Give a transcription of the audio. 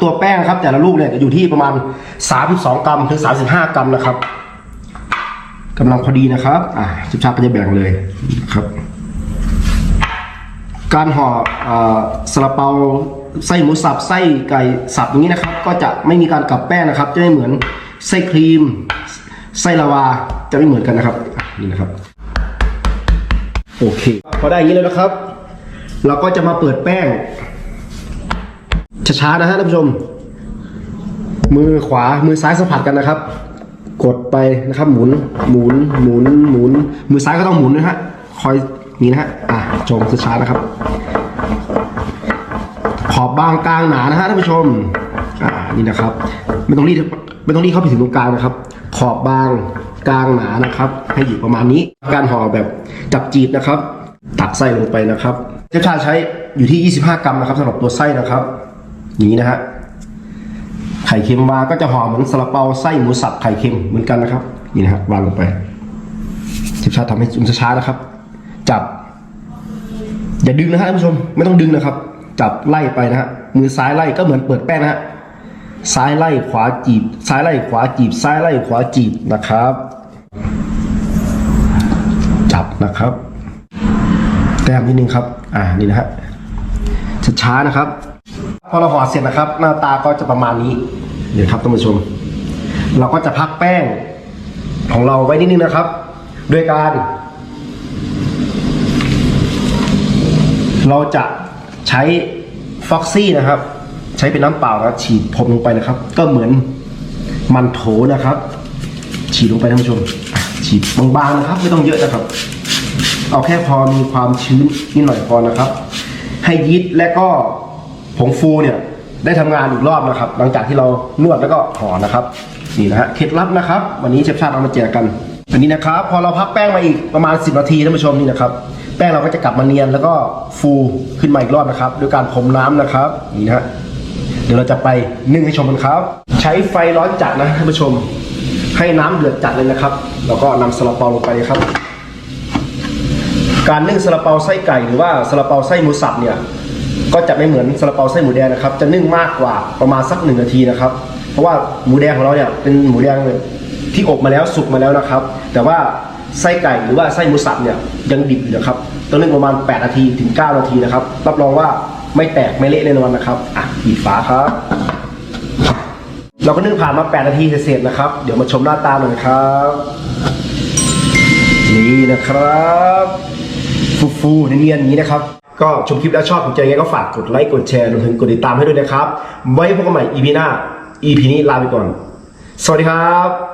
ตัวแป้งครับแต่ละลูกเนี่ยจะอยู่ที่ประมาณ 32 กรัมถึง 35 กรัมนะครับกำลังพอดีนะครับ อ่าชิบชาก็จะแบ่งเลยครับ การห่ออ่อซาลาเปาไส้หมูสับไส้ไก่สับอย่างนี้นะครับ ก็จะไม่มีการกลับแป้งนะครับ จะไม่เหมือนไส้ครีม ไส้ลาวาจะไม่เหมือนกันนะครับนี่นะครับโอเค พอได้อย่างนี้แล้วนะครับ เราก็จะมาเปิดแป้ง ช้าๆนะฮะท่านผู้ชม มือขวามือซ้ายสัมผัสกันนะครับ กดไปนะครับ หมุนหมุนหมุนหมุน มือซ้ายก็ต้องหมุนนะฮะคอยนี่นะฮะอะชมช้าๆนะครับ ขอบบางกลางหนานะฮะท่านผู้ชมอ่านี่นะครับไม่ต้องรีดไม่ต้องรีดเข้าไปถึงตรงกลางนะครับ ขอบบางกลางหนานะครับ ให้อยู่ประมาณนี้ การห่อแบบจับจีบนะครับ ตักไส้ลงไปนะครับเจ้าชาใช้อยู่ที่ 25 กรัมนะครับสำหรับตัวไส้นะครับ นี้นะฮะไข่เค็มวาก็จะห่อเหมือนซาลาเปาไส้หมูสับไข่เค็มเหมือนกันนะครับ นี่นะฮะวางลงไปชฟชาทำให้จุนช้าๆนะครับ จับ อย่าดึงนะฮะท่านผู้ชมไม่ต้องดึงนะครับ จับไล่ไปนะฮะมือซ้ายไล่ก็เหมือนเปิดแป้งนะฮะซ้ายไล่ขวาจีบ ซ้ายไล่ขวาจีบ ซ้ายไล่ขวาจีบนะครับ จับนะครับ แต้มนิดนึงครับ อ่านี่นะฮะช้าๆนะครับ อเราห่อเสร็จนะครับ หน้าตาก็จะประมาณนี้เดี๋ยวครับท่านผู้ชม เราก็จะพักแป้งของเราไว้นิดนึงนะครับด้วยการ เราจะใช้ฟ็อกซี่นะครับ ใช้เป็นน้ำเปล่านะฉีดพรมลงไปนะครับ ก็เหมือนมันโถนะครับ ฉีดลงไปท่านผู้ชม ฉีดบางๆนะครับ ไม่ต้องเยอะนะครับ เอาแค่พอมีความชื้นนิดหน่อยพอนะครับ ให้ยีสต์และก็ ผงฟูเนี่ยได้ทำงานอีกรอบนะครับ หลังจากที่เรานวดแล้วก็ห่อนะครับนี่นะฮะเคล็ดลับนะครับ วันนี้เชฟชาติเอามาแจกกันอันนี้นะครับ พอเราพักแป้งมาอีกประมาณ 10 นาทีท่านผู้ชมนี่นะครับ แป้งเราก็จะกลับมาเนียนแล้วก็ฟูขึ้นมาอีกรอบนะครับด้วยการพรมน้ำนะครับนี่นะฮะเดี๋ยวเราจะไปนึ่งให้ชมกันครับ ใช้ไฟร้อนจัดนะท่านผู้ชม ให้น้ำเดือดจัดเลยนะครับ แล้วก็นำซาลาเปาลงไปเลยครับ การนึ่งซาลาเปาไส้ไก่หรือว่าซาลาเปาไส้หมูสับเนี่ย ก็จะไม่เหมือนซาลาเปาไส้หมูแดงนะครับ จะนึ่งมากกว่าประมาณสักหนึ่งนาทีนะครับ เพราะว่าหมูแดงของเราเนี่ยเป็นหมูแดงที่อบมาแล้วสุกมาแล้วนะครับ แต่ว่าไส้ไก่หรือว่าไส้หมูสับเนี่ยยังดิบอยู่นะครับต้องนึ่งประมาณ 8 นาทีถึง 9 นาทีนะครับ รับรองว่าไม่แตกไม่เละแน่นอนนะครับอะปิดฝาครับเราก็นึ่งผ่านมา 8 นาทีเสร็จนะครับ เดี๋ยวมาชมหน้าตาหน่อยครับ นี่นะครับ ฟูฟูเนียนๆอย่างนี้นะครับ ก็ชมคลิปแล้วชอบถูกใจยังไงก็ฝากกดไลค์กดแชร์รวมถึงกดติดตามให้ด้วยนะครับ ไว้พบกันใหม่ EP หน้า EP นี้ลาไปก่อน สวัสดีครับ